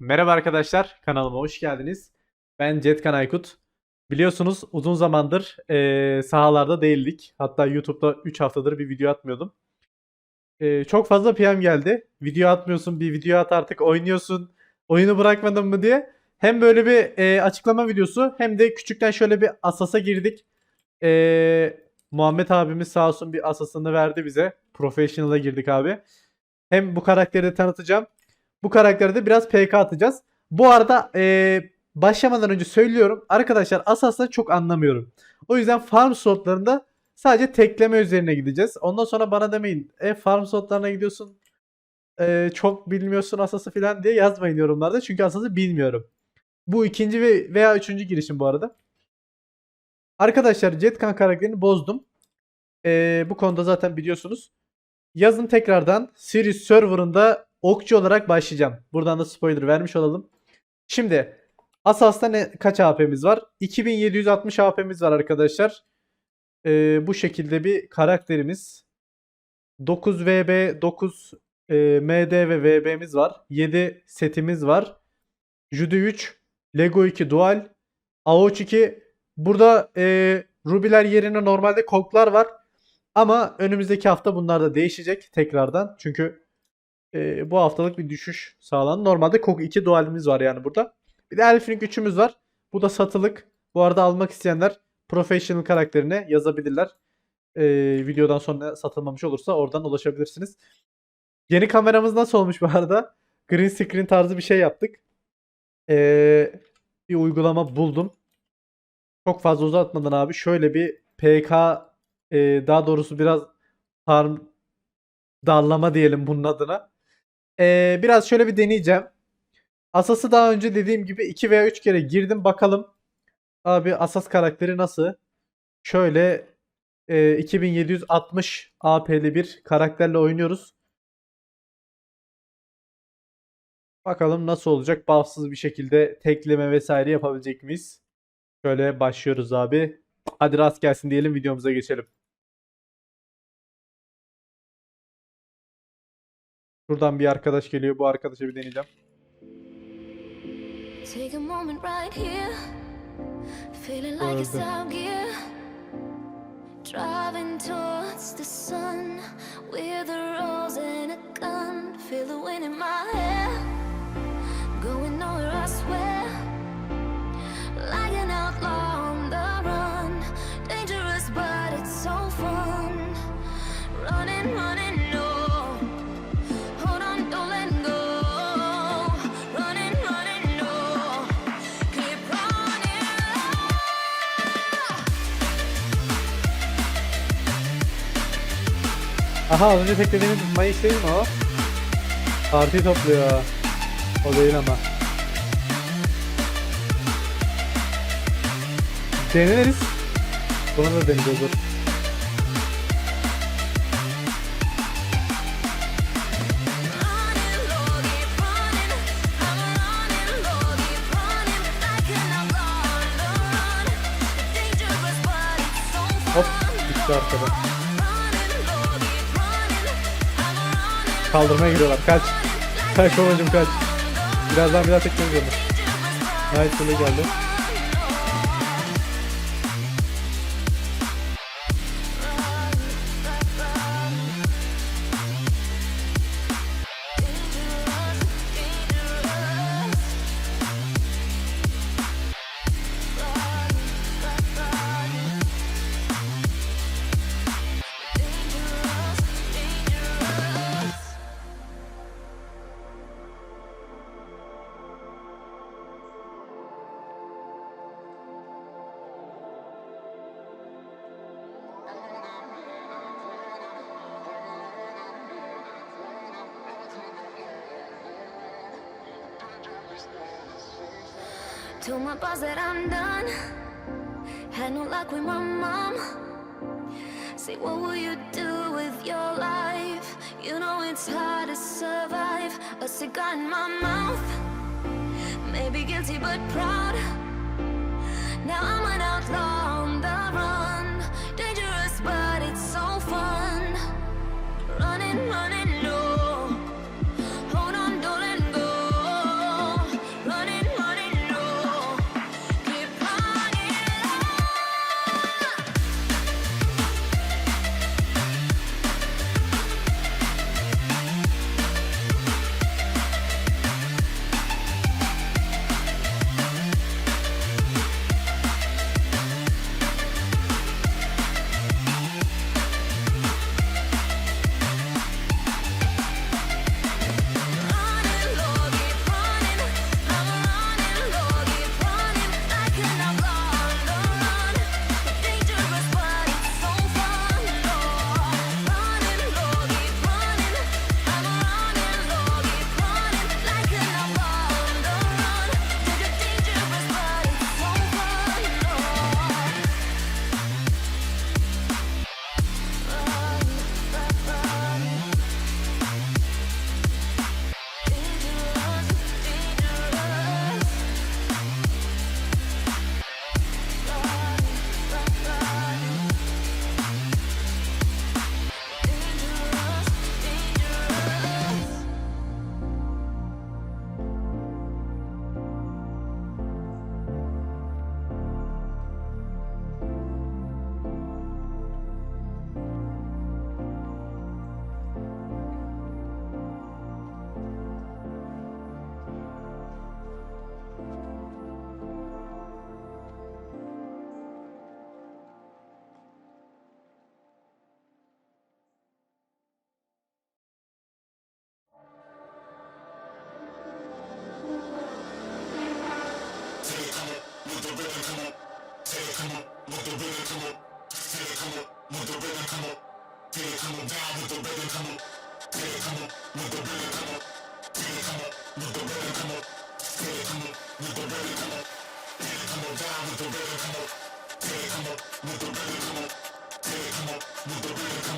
Merhaba arkadaşlar, kanalıma hoş geldiniz. Ben Cetkan Aykut. Biliyorsunuz uzun zamandır eee, sahalarda değildik. Hatta YouTube'da 3 haftadır bir video atmıyordum. Eee, çok fazla PM geldi. Video atmıyorsun, bir video at artık oynuyorsun. Oyunu bırakmadın mı diye. Hem böyle bir eee, açıklama videosu hem de küçükten şöyle bir asasa girdik. Eee, Muhammed abimiz sağ olsun bir asasını verdi bize. Professional'a girdik abi. Hem bu karakteri de tanıtacağım. Bu karakterde de biraz PK atacağız. Bu arada eee, başlamadan önce söylüyorum. Arkadaşlar Asas'ta çok anlamıyorum. O yüzden farm slotlarında sadece tekleme üzerine gideceğiz. Ondan sonra bana demeyin. E farm slotlarına gidiyorsun. eee, çok bilmiyorsun Asas'ı falan diye yazmayın yorumlarda. Çünkü Asas'ı bilmiyorum. Bu ikinci ve veya üçüncü girişim bu arada. Arkadaşlar Jetkan karakterini bozdum. Eee, bu konuda zaten biliyorsunuz. Yazın tekrardan Sirius serverında okçu olarak başlayacağım. Buradan da spoiler vermiş olalım. Şimdi Asas'ta ne kaç AP'miz var? 2760 AP'miz var arkadaşlar. Ee, bu şekilde bir karakterimiz. 9 VB, 9 e, MD ve VB'miz var. 7 setimiz var. Judo 3, Lego 2 Dual, Aoch 2. Burada e, Rubiler yerine normalde koklar var. Ama önümüzdeki hafta bunlar da değişecek tekrardan. Çünkü e, bu haftalık bir düşüş sağlandı. Normalde KOK 2 dualimiz var yani burada. Bir de Elfring 3'ümüz var. Bu da satılık. Bu arada almak isteyenler professional karakterine yazabilirler. E, videodan sonra satılmamış olursa oradan ulaşabilirsiniz. Yeni kameramız nasıl olmuş bu arada? Green screen tarzı bir şey yaptık. E, bir uygulama buldum. Çok fazla uzatmadan abi şöyle bir PK e, daha doğrusu biraz farm darlama diyelim bunun adına. Ee, biraz şöyle bir deneyeceğim. Asas'ı daha önce dediğim gibi 2 veya 3 kere girdim bakalım. Abi Asas karakteri nasıl? Şöyle e, 2760 AP'li bir karakterle oynuyoruz. Bakalım nasıl olacak? Bağımsız bir şekilde tekleme vesaire yapabilecek miyiz? Şöyle başlıyoruz abi. Hadi rast gelsin diyelim videomuza geçelim. Buradan bir arkadaş geliyor. Bu arkadaşa bir deneyeceğim. Take a moment right here, feeling like it's out gear. Driving towards the sun with a rose and a gun. Feel the wind in my hair, going nowhere I swear. Aha önce teklediğimiz Mayıs değil mi o? Parti topluyor. O değil ama. Deneriz. Bunu da deneyeceğiz. dur. Running low, Kaldırmaya giriyorlar. Kaç. Kaç babacım kaç. Birazdan bir daha tekrar görürüz. Nice geldi. Told my boss that I'm done. Had no luck with my mom. Say, what will you do with your life? You know it's hard to survive. A cigar in my mouth. Maybe guilty but proud. Now I'm an outlaw rhythm, come up. Feel it come up with the rhythm, come up. Feel it come up with the rhythm, come up. Feel it come up down with the rhythm, come up. Feel it come up with the rhythm, come up. Feel it come up with the rhythm, come up. Feel it come up with the rhythm, come up. Feel it come up down with the rhythm, come up. Feel it come up with the rhythm, come up. Feel it come up with the rhythm, come up.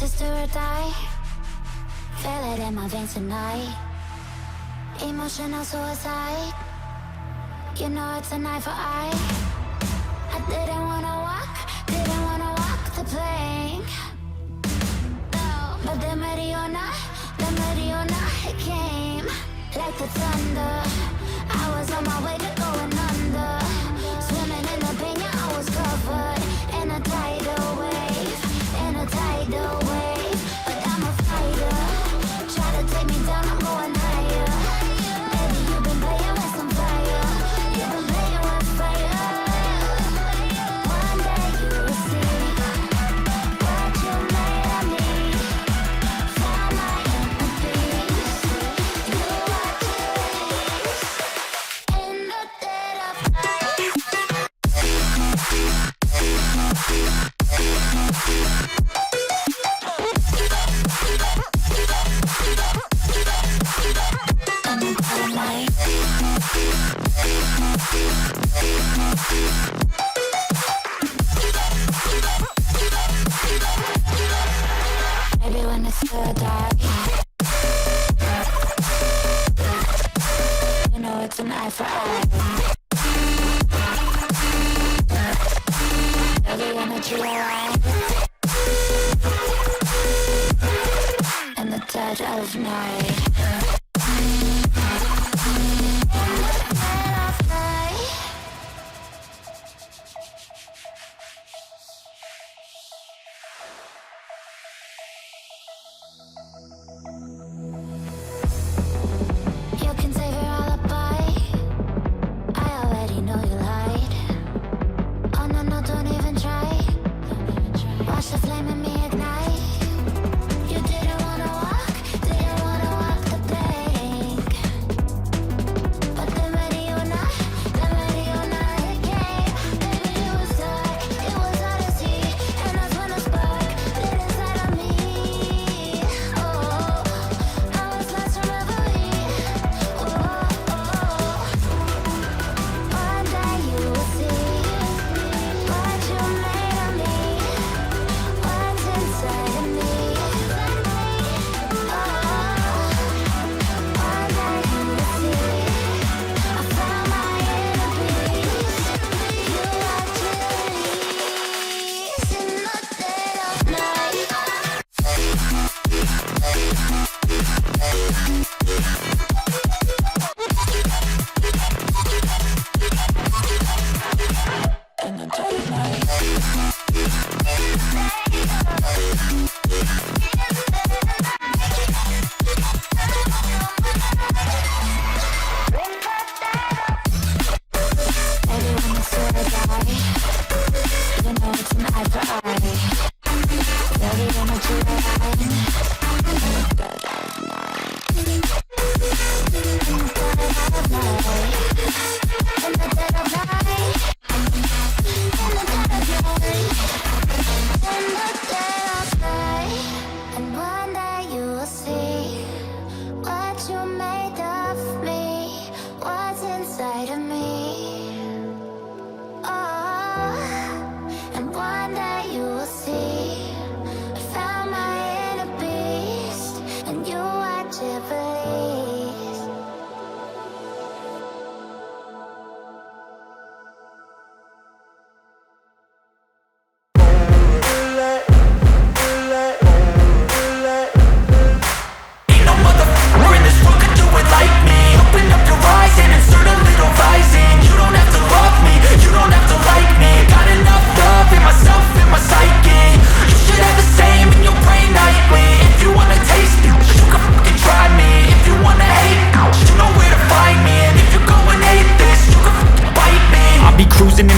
This is do or die. Feel it in my veins tonight. Emotional suicide. You know it's an eye for eye. I didn't wanna walk, didn't wanna walk the plank. No, but the Mariona, the Mariona, it came like the thunder. Eye for eye.